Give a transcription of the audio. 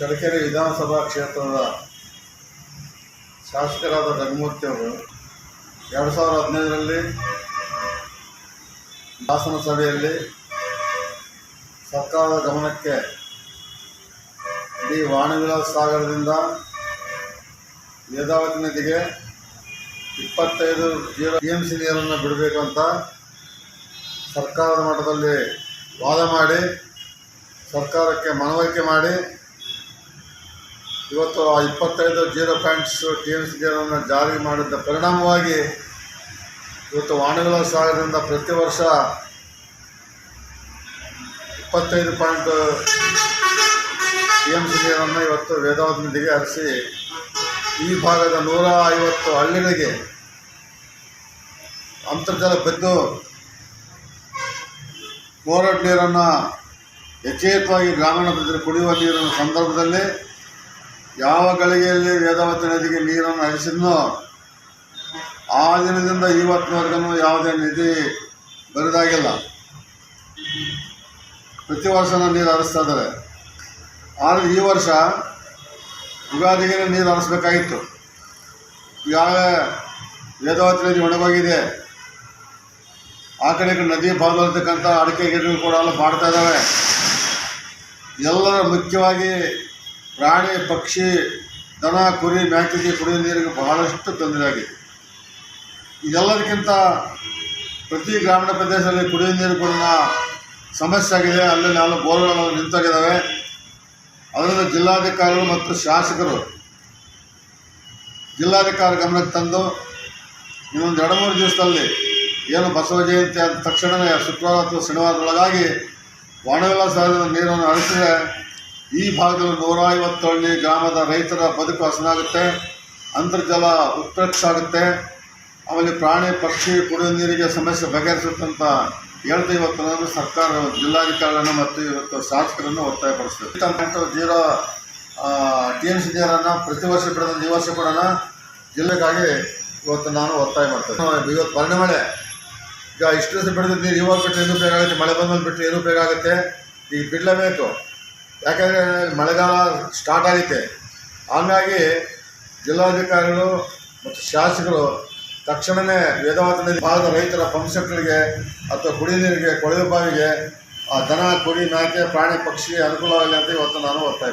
ತರೀಕೆರೆ ವಿಧಾನಸಭಾ ಕ್ಷೇತ್ರದ ಶಾಸಕರಾದ ರಘುಮೂರ್ತಿ ಅವರು ಎರಡು ಸಾವಿರದ ಹದಿನೈದರಲ್ಲಿ ಶಾಸನ ಸಭೆಯಲ್ಲಿ ಸರ್ಕಾರದ ಗಮನಕ್ಕೆ ಇಡೀ ವಾಣಿವಿಲಾಸ ಸಾಗರದಿಂದ ವೇದಾವತಿ ನದಿಗೆ ಇಪ್ಪತ್ತೈದು ಜೀರೋ ಟಿ ಎಂ ಸಿ ನೀರನ್ನು ಬಿಡಬೇಕು ಅಂತ ಸರ್ಕಾರದ ಮಟ್ಟದಲ್ಲಿ ವಾದ ಮಾಡಿ ಸರ್ಕಾರಕ್ಕೆ ಮನವರಿಕೆ ಮಾಡಿ ಇವತ್ತು ಆ ಇಪ್ಪತ್ತೈದು zero points T M C ಜೀರೋನ ಜಾರಿ ಮಾಡಿದ್ದ ಪರಿಣಾಮವಾಗಿ ಇವತ್ತು ವಾಣಿವಿಲಾಸ ಸಾಗರದಿಂದ ಪ್ರತಿ ವರ್ಷ ಇಪ್ಪತ್ತೈದು ಪಾಯಿಂಟ್ ಟಿ ಎಂ ಸಿ ನೀರನ್ನು ಇವತ್ತು ವೇದಾವತಿ ಹರಿಸಿ ಈ ಭಾಗದ ನೂರ ಐವತ್ತು ಹಳ್ಳಿಗಳಿಗೆ ಅಂತರ್ಜಲ ಬಿದ್ದು ಮೋರಡ್ ನೀರನ್ನು ಯಥೇತವಾಗಿ ಗ್ರಾಮೀಣ ಪ್ರದೇಶ ಕುಡಿಯುವ ನೀರಿನ ಸಂದರ್ಭದಲ್ಲಿ ಯಾವ ಗಳಿಗೆಯಲ್ಲಿ ವೇದಾವತಿ ನದಿಗೆ ನೀರನ್ನು ಹರಿಸಿದ್ನೋ, ಆ ದಿನದಿಂದ ಇವತ್ತಿನವರೆಗೂ ಯಾವುದೇ ನಿಧಿ ಬರೆದಾಗಿಲ್ಲ. ಪ್ರತಿ ವರ್ಷ ನೀರು ಹರಿಸ್ತಾ ಇದ್ದಾರೆ. ಆದರೆ ಈ ವರ್ಷ ಯುಗಾದಿಗೆ ನೀರು ಹರಿಸ್ಬೇಕಾಗಿತ್ತು. ಯಾವ ವೇದಾವತಿ ನದಿ ಒಣಗೋಗಿದೆ. ಆ ಕಡೆ ನದಿ ಬಾಗಿರ್ತಕ್ಕಂಥ ಅಡಿಕೆ ಗಿಡಗಳು ಕೂಡ ಎಲ್ಲ ಮಾಡ್ತಾ ಇದ್ದಾವೆ. ಎಲ್ಲರ ಮುಖ್ಯವಾಗಿ ಪ್ರಾಣಿ, ಪಕ್ಷಿ, ದನ, ಕುರಿ ಮೇಕೆಗೆ ಕುಡಿಯುವ ನೀರಿಗೆ ಬಹಳಷ್ಟು ತೊಂದರೆ ಆಗಿದೆ. ಇದೆಲ್ಲದಕ್ಕಿಂತ ಪ್ರತಿ ಗ್ರಾಮೀಣ ಪ್ರದೇಶದಲ್ಲಿ ಕುಡಿಯುವ ನೀರು ಕೂಡ ಸಮಸ್ಯೆ ಆಗಿದೆ. ಅಲ್ಲಲ್ಲಿ ನಾವು ಬೋರ್ಗಳು ನಿಂತಾಗಿದ್ದಾವೆ ಅದರಿಂದ ಜಿಲ್ಲಾಧಿಕಾರಿಗಳು ಮತ್ತು ಶಾಸಕರು ಜಿಲ್ಲಾಧಿಕಾರಿ ಗಮನಕ್ಕೆ ತಂದು ಇನ್ನೊಂದು ಎರಡು ಮೂರು ದಿವಸದಲ್ಲಿ ಏನು ಬಸವ ಜಯಂತಿ ಆದ ತಕ್ಷಣವೇ ಶುಕ್ರವಾರ ಅಥವಾ ಶನಿವಾರದೊಳಗಾಗಿ ವಾಣವಿಲಾಸ ನೀರನ್ನು ಹರಿಸಿದ್ರೆ ಈ ಭಾಗದಲ್ಲಿ ನೂರ ಐವತ್ತು ಹಳ್ಳಿ ಗ್ರಾಮದ ರೈತರ ಬದುಕು ಹಸನಾಗುತ್ತೆ. ಅಂತರ್ಜಲ ಉತ್ಪ್ರೇಕ್ಷ ಆಗುತ್ತೆ ಆಮೇಲೆ ಪ್ರಾಣಿ, ಪಕ್ಷಿ ಕುಡಿಯುವ ನೀರಿಗೆ ಸಮಸ್ಯೆ ಬಗೆಹರಿಸುತ್ತಂತ ಹೇಳ್ತಾ ಇವತ್ತು ನಾನು ಸರ್ಕಾರ, ಜಿಲ್ಲಾಧಿಕಾರಿಗಳನ್ನು ಮತ್ತು ಇವತ್ತು ಶಾಸಕರನ್ನು ಒತ್ತಾಯ ಪಡಿಸ್ತೇವೆ ಜೀರೋ ಟಿ ಎಂ ಸಿ ನೀರನ್ನು ಪ್ರತಿ ವರ್ಷ ಬಿಡದ, ಈ ವರ್ಷ ಕೊಡೋಣ ಜಿಲ್ಲೆಗಾಗಿ ಇವತ್ತು ನಾನು ಒತ್ತಾಯ ಮಾಡ್ತೇನೆ. ಇವತ್ತು ಬರಣೆ ಮಳೆ. ಈಗ ಇಷ್ಟು ದಿವಸ ನೀರು ಇವಾಗ ಬಿಟ್ಟು ಏನು ಬೇಗ ಆಗುತ್ತೆ. ಮಳೆ ಬಂದ್ಮೇಲೆ ಬಿಟ್ಟು ಏನು ಬೇಗ ಆಗುತ್ತೆ. ಈಗ ಬಿಡಲೇಬೇಕು. ಯಾಕಂದರೆ ಮಳೆಗಾಲ ಸ್ಟಾರ್ಟ್ ಆಗೈತೆ. ಹಾಗಾಗಿ ಜಿಲ್ಲಾಧಿಕಾರಿಗಳು ಮತ್ತು ಶಾಸಕರು ತಕ್ಷಣವೇ ವೇದವಾತ ನದಿ ಭಾಗದ ರೈತರ ಪಂಪ್ಸೆಟ್ಗಳಿಗೆ ಅಥವಾ ಕುಡಿ ನೀರಿಗೆ, ಕೊಳವೆ ಬಾವಿಗೆ ಆ ದನ, ಕುರಿ, ಮೇಕೆ, ಪ್ರಾಣಿ, ಪಕ್ಷಿ ಅನುಕೂಲವಾಗಲಿ ಅಂತ ಇವತ್ತು ನಾನು ಒತ್ತಾಯ